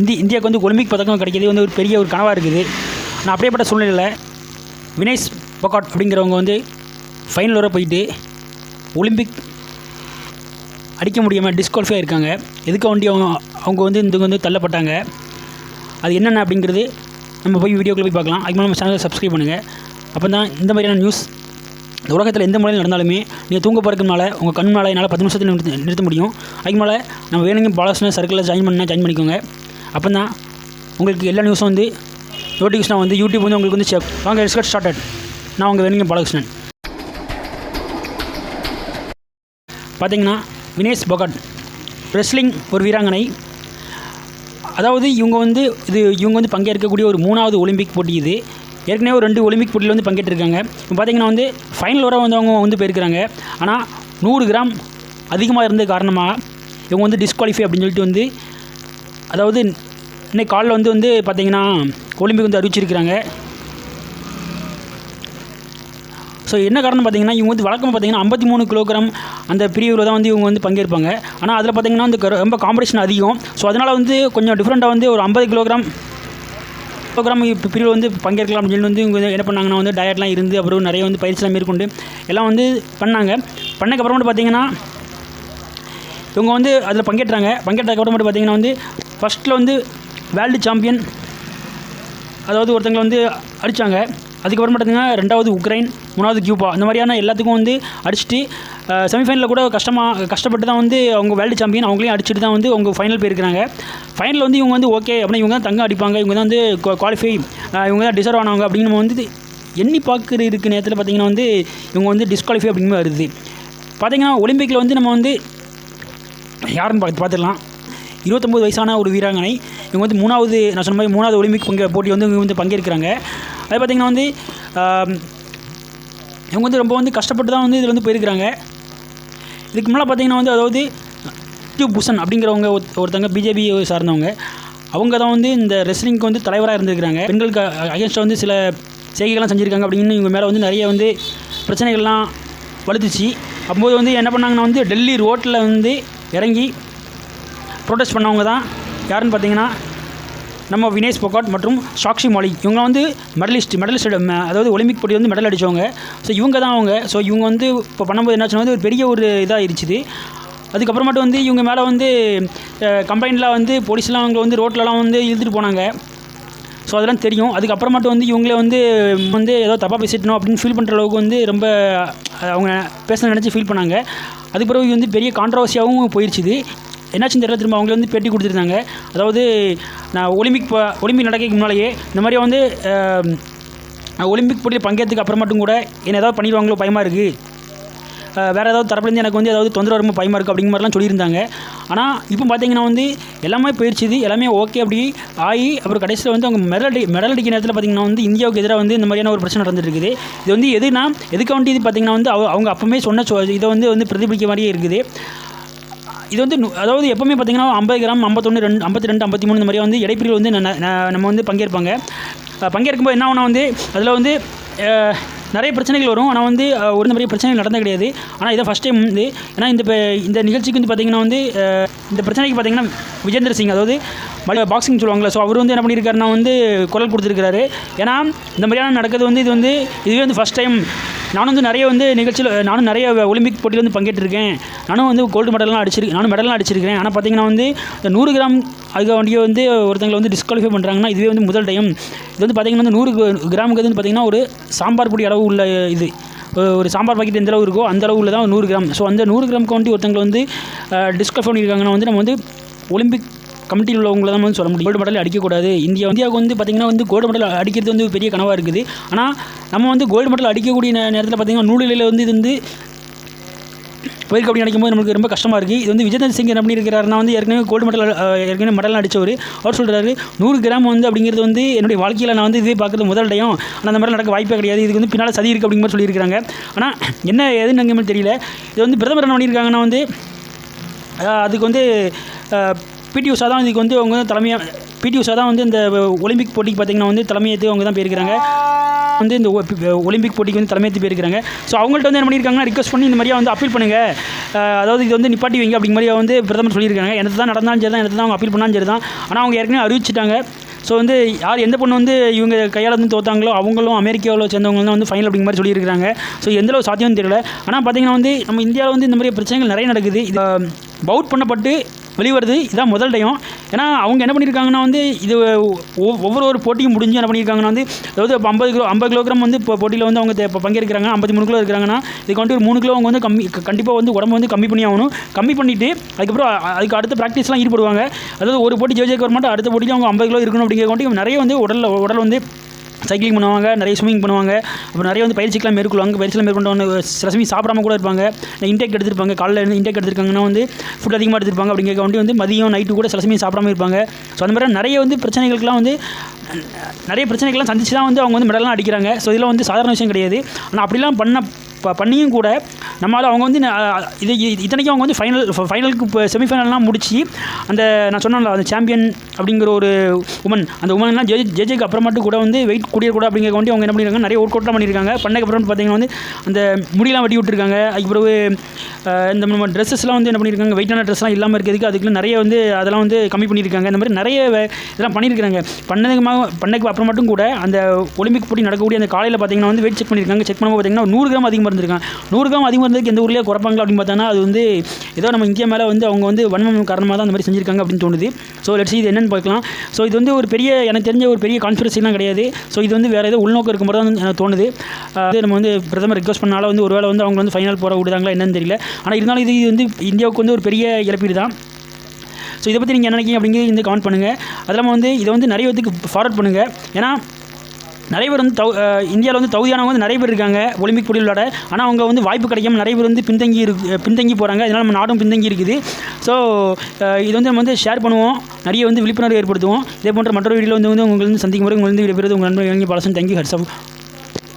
இந்தி இந்தியாவுக்கு வந்து ஒலிம்பிக் பதக்கம் கிடைக்கிறது வந்து ஒரு பெரிய ஒரு கனவாக இருக்குது. நான் அப்படியேப்பட்ட சூழ்நிலையில் வினேஷ் பொக்காட் அப்படிங்கிறவங்க வந்து ஃபைனல் வர போயிட்டு ஒலிம்பிக் அடிக்க முடியாமல் டிஸ்குவாலிஃபை இருக்காங்க. எதுக்க வண்டி அவங்க அவங்க வந்து இந்த வந்து தள்ளப்பட்டாங்க. அது என்னென்ன அப்படிங்கிறது நம்ம போய் வீடியோக்குள்ளே போய் பார்க்கலாம். அதுக்கு மேலே நம்ம சேனலை சப்ஸ்கிரைப் பண்ணுங்கள் அப்போ தான் இந்த மாதிரியான நியூஸ் இந்த உலகத்தில் எந்த முறையில் நடந்தாலுமே நீங்கள் தூங்க போகிறதுனால உங்கள் கண் மேலே என்னால் பத்து நிமிஷத்தில் நிறுத்த நிறுத்த முடியும். அதுக்கு மேலே நம்ம வேணுங்க பாலகிருஷ்ணன் சர்க்கிளில் ஜாயின் பண்ணால் ஜாயின் பண்ணிக்கோங்க. அப்போ தான் உங்களுக்கு எல்லா நியூஸும் வந்து நோட்டிஃபிகேஷனாக வந்து யூடியூப் வந்து உங்களுக்கு வந்து செக் வாங்க எஸ்கட் ஸ்டார்டட் நான் உங்கள் வேணுங்க பாலகிருஷ்ணன். பார்த்தீங்கன்னா வினேஷ் பகட் ரெஸ்லிங் ஒரு வீராங்கனை. அதாவது இவங்க வந்து இது இவங்க வந்து பங்கேற்கக்கூடிய ஒரு மூணாவது ஒலிம்பிக் போட்டி இது. ஏற்கனவே ஒரு ரெண்டு ஒலிம்பிக் போட்டியில் வந்து பங்கேற்றிருக்காங்க. இப்போ பார்த்தீங்கன்னா வந்து ஃபைனல் வர வந்து அவங்க வந்து போயிருக்கிறாங்க. ஆனால் நூறு கிராம் அதிகமாக இருந்த காரணமாக இவங்க வந்து டிஸ்குவாலிஃபை அப்படின்னு சொல்லிட்டு வந்து அதாவது இன்னைக்கு காலைல வந்து வந்து பார்த்திங்கன்னா ஒலிம்பிக் வந்து அறிவிச்சிருக்கிறாங்க. ஸோ என்ன காரணம் பார்த்தீங்கன்னா இவங்க வந்து வழக்கம் பார்த்தீங்கன்னா ஐம்பத்தி மூணு கிலோகிராம் அந்த பிரிவில் தான் வந்து இவங்க வந்து பங்கேற்பாங்க. ஆனால் அதில் பார்த்தீங்கன்னா வந்து க- ரொம்ப காம்படிஷன் அதிகம். ஸோ அதனால் வந்து கொஞ்சம் டிஃப்ரெண்ட்டாக வந்து ஒரு ஐம்பது கிலோகிராம் கிலோகிராம் இப்போ பிரிவில் வந்து பங்கேற்கலாம் அப்படின்னு சொல்லி வந்து இவங்க என்ன பண்ணாங்கன்னா வந்து டயட்லாம் இருந்து அப்புறம் நிறைய வந்து பயிற்சிலாம் மேற்கொண்டு எல்லாம் வந்து பண்ணாங்க. பண்ணக்கப்புறமேட்டு பார்த்தீங்கன்னா இவங்க வந்து அதில் பங்கேற்றாங்க. பங்கேற்றதுக்கப்புறமேட்டு பார்த்தீங்கன்னா வந்து ஃபஸ்ட்டில் வந்து வேர்ல்டு சாம்பியன் அதாவது ஒருத்தங்களை வந்து அடித்தாங்க அதுக்கப்புறம் பார்த்தீங்கன்னா ரெண்டாவது உக்ரைன் மூணாவது கியூபா இந்த மாதிரியான எல்லாத்துக்கும் வந்து அடிச்சுட்டு செமிஃபைனலில் கூட கஷ்டமாக கஷ்டப்பட்டு தான் வந்து அவங்க வேர்ல்டு சாம்பியன் அவங்களையும் அடிச்சுட்டு தான் வந்து அவங்க ஃபைனல் போயிருக்கிறாங்க. ஃபைனலில் வந்து இவங்க வந்து ஓகே அப்படின்னா இவங்க தான் தங்க அடிப்பாங்க. இவங்க தான் வந்து குவாலிஃபை இவங்க தான் டிசர்வ் ஆனவங்க அப்படின்னு நம்ம வந்து எண்ணி பார்க்குற இருக்க நேரத்தில் பார்த்திங்கன்னா வந்து இவங்க வந்து டிஸ்குவாலிஃபை அப்படின்னு வருது. பார்த்திங்கன்னா ஒலிம்பிக்கில் வந்து நம்ம வந்து யாருன்னு பார்த்து பார்த்துடலாம். இருபத்தொம்பது வயசான ஒரு வீராங்கனை. இவங்க வந்து மூணாவது நான் சொன்ன மாதிரி மூணாவது ஒலிம்பிக் பங்கு போட்டி வந்து இவங்க வந்து பங்கேற்கிறாங்க. அது பார்த்திங்கன்னா வந்து இவங்க வந்து ரொம்ப வந்து கஷ்டப்பட்டு தான் வந்து இதில் வந்து போயிருக்கிறாங்க. இதுக்கு முன்னால் பார்த்தீங்கன்னா வந்து அதாவது டியூ புஷன் அப்படிங்கிறவங்க ஒருத்த- ஒருத்தங்க பிஜேபி சார்ந்தவங்க அவங்க தான் வந்து இந்த ரெஸ்லிங்க்கு வந்து தலைவராக இருந்திருக்கிறாங்க. பெண்களுக்கு அகேன்ஸ்டாக வந்து சில செய்கைகள்லாம் செஞ்சுருக்காங்க அப்படின்னு இவங்க மேலே வந்து நிறைய வந்து பிரச்சனைகள்லாம் வலுத்துச்சு. அப்போது வந்து என்ன பண்ணாங்கன்னா வந்து டெல்லி ரோட்டில் வந்து இறங்கி ப்ரொடெஸ்ட் பண்ணவங்க தான். யாருன்னு பார்த்தீங்கன்னா நம்ம வினேஷ் பொக்காட் மற்றும் சாக்ஷி மாலிக் இவங்க வந்து மெடலிஸ்ட் மெடலிஸ்ட் அதாவது ஒலிம்பிக் போட்டி வந்து மெடல் அடித்தவங்க ஸோ இவங்க தான் அவங்க. ஸோ இவங்க வந்து இப்போ பண்ணும்போது என்னாச்சுன்னா வந்து ஒரு பெரிய ஒரு இதாக இருந்துச்சு அதுக்கப்புறமேட்டு வந்து இவங்க மேலே வந்து கம்ப்ளைண்ட்லாம் வந்து போலீஸ்லாம் அவங்க வந்து ரோட்லலாம் வந்து இழுத்துட்டு போனாங்க. ஸோ அதெல்லாம் தெரியும். அதுக்கப்புறமேட்டு வந்து இவங்களே வந்து வந்து ஏதோ தப்பாக பேசிட்டணும் அப்படின்னு ஃபீல் பண்ணுற அளவுக்கு வந்து ரொம்ப அவங்க பேச நினச்சி ஃபீல் பண்ணாங்க. அதுக்கு பிறகு இது வந்து பெரிய கான்ட்ரவர்சியாகவும் போயிடுச்சுது என்னாச்சுன்னு தெரியல திரும்ப அவங்களே வந்து பேட்டி கொடுத்துருந்தாங்க. அதாவது நான் ஒலிம்பிக் ஒலிம்பிக் நடக்க முன்னாலேயே இந்த மாதிரி வந்து நான் ஒலிம்பிக் போட்டியில் பங்கேற்றதுக்கு அப்புறமாட்டும் கூட என்ன ஏதாவது பண்ணிடுவாங்களோ பயமாக இருக்குது வேறு ஏதாவது தரப்புலேருந்து எனக்கு வந்து ஏதாவது தொந்தரவு வருமோ பயமாக இருக்குது அப்படிங்கிற மாதிரிலாம் சொல்லியிருந்தாங்க. ஆனால் இப்போ பார்த்தீங்கன்னா வந்து எல்லாமே போயிடுச்சுது எல்லாமே ஓகே அப்படி ஆகி அப்புறம் கடைசியில் வந்து அவங்க மெடல் அடி மெடல் அடிக்கிற நேரத்தில் பார்த்தீங்கன்னா வந்து இந்தியாவுக்கு எதிராக வந்து இந்த மாதிரியான ஒரு பிரச்சனை நடந்துட்டு இருக்குது இது வந்து எதுனா எதுக்கு வேண்டி இது பார்த்தீங்கன்னா வந்து அவ- அவங்க அப்பவுமே சொன்ன சொ- இதை வந்து வந்து பிரதிபலிக்க மாதிரியே இருக்குது. இது வந்து அதாவது எப்பவுமே பார்த்தீங்கன்னா ஐம்பது கிராம் ஐம்பத்தொன்று ரெண்டு ஐம்பத்தி ரெண்டு ஐம்பத்தி மூணு இந்த மாதிரி வந்து இடைப்பிரிவு வந்து ந- ந- நம்ம வந்து பங்கேற்பாங்க. பங்கேற்கும்போது என்ன ஆகுனா வந்து அதில் வந்து நிறைய பிரச்சனைகள் வரும். ஆனால் வந்து ஒரு இந்த மாதிரி பிரச்சனைகள் நடந்தது கிடையாது. ஆனால் இதை ஃபஸ்ட் டைம் வந்து ஏன்னா இந்த இந்த நிகழ்ச்சிக்கு வந்து பார்த்தீங்கன்னா வந்து இந்த பிரச்சனைக்கு பார்த்தீங்கன்னா விஜேந்திர சிங் அதாவது பாக்ஸிங் சொல்லுவாங்களே ஸோ அவர் வந்து என்ன பண்ணியிருக்காருன்னா வந்து குரல் கொடுத்துருக்காரு ஏன்னா இந்த மாதிரியான நடக்கிறது வந்து இது வந்து இதுவே வந்து ஃபஸ்ட் டைம் நானும் வந்து நிறைய வந்து நிகழ்ச்சியில் நானும் நிறைய ஒலிம்பிக் போட்டியில் வந்து பங்கேற்றிருக்கேன். நானும் வந்து கோல்டு மெடல்லாம் அடிச்சிருக்கேன் நானும் மெடல்லாம் அடிச்சிருக்கேன் ஆனால் பார்த்தீங்கன்னா வந்து இந்த நூறு கிராம் அதுக்கு வண்டியை வந்து ஒருத்தங்களை வந்து டிஸ்குவாலிஃபை பண்ணுறாங்கன்னா இதுவே வந்து முதல் டைம் இது வந்து பார்த்தீங்கன்னா வந்து நூறு கிராமுக்கு வந்து பார்த்தீங்கன்னா ஒரு சாம்பார் பொடி அளவு உள்ள இது. ஒரு சாம்பார் பாக்கெட் எந்த அளவு இருக்கோ அந்த அளவு உள்ள தான் நூறு கிராம். ஸோ அந்த நூறு கிராமுக்கு வந்து ஒருத்தங்களை வந்து டிஸ்குவாலிஃபை பண்ணியிருக்காங்கன்னா வந்து நம்ம வந்து ஒலிம்பிக் கமிட்டியில் உள்ளவங்களை தான் வந்து சொல்ல முடியும். கோல்டு மெடல் அடிக்கக்கூடாது. இந்தியா இந்தியாவுக்கு வந்து பார்த்திங்கன்னா வந்து கோல்டு மெடல் அடிக்கிறது வந்து பெரிய கனவாக இருக்குது. ஆனால் நம்ம வந்து கோல்டு மெடல் அடிக்கக்கூடிய நேரத்தில் பார்த்திங்கன்னா நூலில் வந்து இது வந்து போயிருக்கு அப்படி நினைக்கும் போது நமக்கு ரொம்ப கஷ்டமாக இருக்குது இது வந்து விஜயேந்திர சிங் என்ன பண்ணியிருக்கிறாருன்னா வந்து ஏற்கனவே கோல்டு மெடல் ஏற்கனவே மெடல் அடித்தவர் அவர் சொல்கிறாரு நூறு கிராம் வந்து அப்படிங்கிறது வந்து என்னுடைய வாழ்க்கையில் நான் வந்து இதே பார்க்குறது முதல் டைம் ஆனால் அந்த மாதிரி நடக்க வாய்ப்பே கிடையாது. இதுக்கு வந்து பின்னால் சதி இருக்குது அப்படிங்கிற மாதிரி சொல்லியிருக்காங்க ஆனால் என்ன ஏதுன்னு எங்கேயுமே தெரியல. இது வந்து பிரதமர் என்ன பண்ணியிருக்காங்கன்னா வந்து அதுக்கு வந்து பிடி உஷா தான் இதுக்கு வந்து அவங்க வந்து தலைமையாக பிடி உஷா தான் வந்து இந்த ஒலிம்பிக் போட்டிக்கு பார்த்திங்கன்னா வந்து தலைமையேற்று அவங்க தான் போயிருக்கிறாங்க. வந்து இந்த ஒ- ஒலிம்பிக் போட்டிக்கு வந்து தலைமையேற்று போயிருக்காங்க ஸோ அவங்கள்ட்ட வந்து என்ன பண்ணியிருக்காங்கன்னா ரிக்வஸ்ட் பண்ணி இந்த மாதிரியா வந்து அப்பீல் பண்ணுங்கள் அதாவது இது வந்து நிப்பாட்டி வைங்க அப்படிங்கிற மாதிரி வந்து பிரதமர் சொல்லியிருக்காங்க. எனக்கு தான் நடந்தாலும் சரி தான் எனக்கு தான் அவங்க அப்பீல் பண்ணாலும் சரி தான் ஆனால் அவங்க ஏற்கனவே அறிவிச்சிட்டாங்க. ஸோ வந்து யார் எந்த பொண்ணு வந்து இவங்க கையால் வந்து தோத்தாங்களோ அவங்களும் அமெரிக்காவில் சேர்ந்தவங்க தான் வந்து ஃபைனல் அப்படிங்கிற மாதிரி சொல்லியிருக்காங்க ஸோ எந்த அளவு சாத்தியம் தெரியல. ஆனால் பார்த்தீங்கன்னா வந்து நம்ம இந்தியாவில் வந்து இந்த மாதிரி பிரச்சனைகள் நிறைய நடக்குது. இது பவுட் பண்ணப்பட்டு வெளிவருது. இதுதான் முதல் டைம் ஏன்னா அவங்க என்ன பண்ணியிருக்காங்கன்னா வந்து இது ஒ- ஒவ்வொரு ஒரு போட்டியும் முடிஞ்சு என்ன பண்ணியிருக்காங்கன்னா வந்து அதாவது இப்போ ஐம்பது கிலோ ஐம்பது கிலோகிராம் வந்து இப்போ போட்டியில் வந்து அவங்க இப்போ பங்கேற்கிறாங்க ஐம்பத்தி மூணு கிலோ இருக்கிறாங்கன்னா இதுக்கு வந்து ஒரு மூணு கிலோ அவங்க வந்து கம்மி கண்டிப்பாக வந்து உடம்பு வந்து கம்மி பண்ணி ஆகணும். கம்மி பண்ணிவிட்டு அதுக்கப்புறம் அதுக்கு அடுத்த ப்ராக்டிஸ்லாம் ஈடுபடுவாங்க. அதாவது ஒரு போட்டி ஜெயிச்சிருக்க வர மாட்டோம் அடுத்த போட்டியில் அவங்க ஐம்பது கிலோ இருக்கணும் அப்படிங்கிறக்காண்டி நிறைய வந்து உடலில் உடல் வந்து சைக்கிளிங் பண்ணுவாங்க நிறைய ஸ்விமிங் பண்ணுவாங்க. அப்புறம் நிறைய வந்து பயிற்சிக்கெலாம் மேற்கொள்வாங்க. பயிற்சியில் மேற்கொண்டு சில சமயம் சாப்பிடாம கூட இருப்பாங்க. இன்டேக் எடுத்திருப்பாங்க. காலையில் இருந்து இன்டேக் எடுத்திருக்காங்கன்னா வந்து ஃபுட் அதிகமாக எடுத்திருப்பாங்க அப்படிங்கிற வேண்டி வந்து மதியம் நைட்டு கூட சில சமயம் சாப்பிடாம இருப்பாங்க. ஸோ அந்த மாதிரி நிறைய வந்து பிரச்சனைகளுக்குலாம் வந்து நிறைய பிரச்சனைகள்லாம் சந்திச்சு தான் வந்து அவங்க வந்து மெடல்லாம் அடிக்கிறாங்க. ஸோ இதெல்லாம் வந்து சாதாரண விஷயம் கிடையாது. ஆனால் அப்படிலாம் பண்ண ப- பண்ணியும் கூட நம்மளால் அவங்க வந்து இது இத்தனைக்கும் அவங்க வந்து ஃபைனல் ஃபைனலுக்கு இப்போ செமிஃபைனல்லாம் முடிச்சு அந்த நான் சொன்னேன்ல அந்த சாம்பியன் அப்படிங்கிற ஒரு உமன் அந்த உமன்லாம் ஜெய் அப்புறம் அப்புறமாட்டு கூட வந்து வெயிட் கூடிய கூட அப்படிங்கிற வண்டி அவங்க என்ன பண்ணியிருக்காங்க நிறைய ஒர்க் அவுட்லாம் பண்ணியிருக்காங்க பண்ணதுக்கப்புறம் பார்த்தீங்கன்னா வந்து அந்த முடியெல்லாம் வெட்டி விட்டுருக்காங்க. அதுக்கு பிறகு இந்த நம்ம ட்ரெஸ்ஸஸ்லாம் வந்து என்ன பண்ணியிருக்காங்க வெயிட்டான ட்ரெஸ்லாம் இல்லாமல் இருக்கிறதுக்கு அதுக்குள்ள நிறைய வந்து அதெல்லாம் வந்து கம்மி பண்ணியிருக்காங்க இந்த மாதிரி நிறைய வே- இதெல்லாம் பண்ணியிருக்காங்க பண்ணதுக்கு பண்ணதுக்கு அப்புறம் மட்டும் கூட அந்த ஒலிம்பிக் போட்டி நடக்கக்கூடிய அந்த காலையில் பார்த்தீங்கன்னா வந்து வெயிட் செக் பண்ணியிருக்காங்க செக் பண்ணும்போது பார்த்தீங்கன்னா நூறு கிராம் அதிகமாக இருந்திருக்காங்க. நூறு கிராம் அதிகமாக இருந்ததுக்கு எந்த ஊர்லேயே குறைப்பாங்களா அப்படின்னு பார்த்தோன்னா அது வந்து ஏதோ நம்ம இந்தியா மேலே வந்து அவங்க வந்து வன்மம் காரணமாக தான் அந்த மாதிரி செஞ்சுருக்காங்க அப்படின்னு தோணுது. ஸோ லெட்ஸ் இது என்னென்னு பார்க்கலாம். ஸோ இது வந்து ஒரு பெரிய எனக்கு தெரிஞ்ச ஒரு பெரிய கான்ஸ்பிரசிலாம் கிடையாது. ஸோ இது வந்து வேறு ஏதோ உள்நோக்கம் இருக்கும் தான் வந்து எனக்கு தோணுது. அது நம்ம வந்து பிரதமர் ரிக்வஸ்ட் பண்ணால வந்து ஒருவேளை வந்து அவங்க வந்து ஃபைனல் போட விடுதாங்களா என்னன்னு தெரியல. ஆனால் இருந்தாலும் இது வந்து இந்தியாவுக்கு வந்து ஒரு பெரிய இழப்பீடு தான். ஸோ இதை பற்றி நீங்கள் என்ன நினைக்கிங்க அப்படிங்கிறது வந்து கமெண்ட் பண்ணுங்கள் அது இல்லாமல் வந்து இதை வந்து நிறைய பேத்துக்கு ஃபார்வர்ட் பண்ணுங்கள் ஏன்னா நிறைய பேர் வந்து தவு இந்தியாவில் வந்து தகுதியானவங்க வந்து நிறைய பேர் இருக்காங்க ஒலிம்பிக் போட்டியில் விளையாட ஆனால் அவங்க வந்து வாய்ப்பு கிடைக்காம நிறைய பேர் வந்து பின்தங்கி இருக்கு பின்தங்கி போகிறாங்க இதனால் நம்ம நாடும் பின்தங்கி இருக்குது. ஸோ இது வந்து நம்ம வந்து ஷேர் பண்ணுவோம். நிறைய வந்து விழிப்புணர்வு ஏற்படுத்துவோம். இதே போன்ற மற்றொரு வீடியோவில் வந்து வந்து உங்களுக்கு வந்து சந்திக்கும் போது உங்களுக்கு வந்து விடைபெறுவது உங்கள் நண்பர்கள் இளைஞர் தேங்க்யூ ஹர்ஸ்